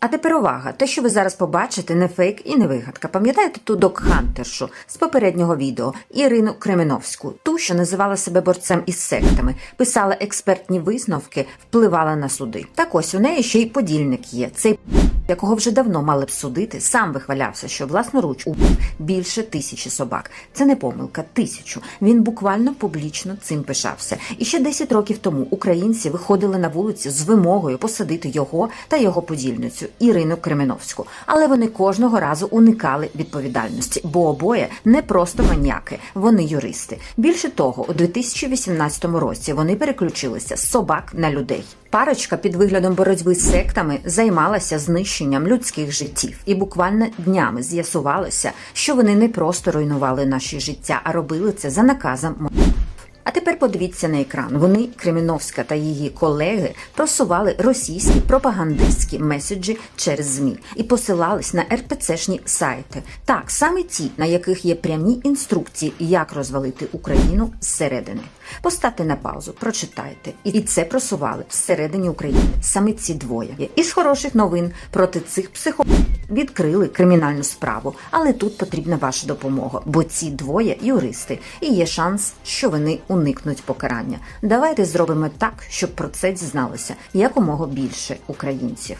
А тепер увага, те, що ви зараз побачите, не фейк і не вигадка. Пам'ятаєте ту док-хантершу з попереднього відео Ірину Кременовську, ту, що називала себе борцем із сектами, писала експертні висновки, впливала на суди. Так ось у неї ще й подільник є. Цей якого вже давно мали б судити, сам вихвалявся, що власноруч убив більше тисячі собак. Це не помилка, тисячу. Він буквально публічно цим пишався. І ще 10 років тому українці виходили на вулицю з вимогою посадити його та його подільницю Ірину Кременовську. Але вони кожного разу уникали відповідальності, бо обоє не просто маніяки, вони юристи. Більше того, у 2018 році вони переключилися з собак на людей. Парочка під виглядом боротьби з сектами займалася знищенням людських життів, і буквально днями з'ясувалося, що вони не просто руйнували наші життя, а робили це за наказом. А тепер подивіться на екран. Вони, Креміновська та її колеги, просували російські пропагандистські меседжі через ЗМІ і посилались на РПЦшні сайти. Так, саме ті, на яких є прямі інструкції, як розвалити Україну зсередини. Поставте на паузу, прочитайте. І це просували всередині України саме ці двоє. Із хороших новин проти цих психо відкрили кримінальну справу, але тут потрібна ваша допомога, бо ці двоє юристи, і є шанс, що вони уникнуть покарання. Давайте зробимо так, щоб про це дізналося якомога більше українців.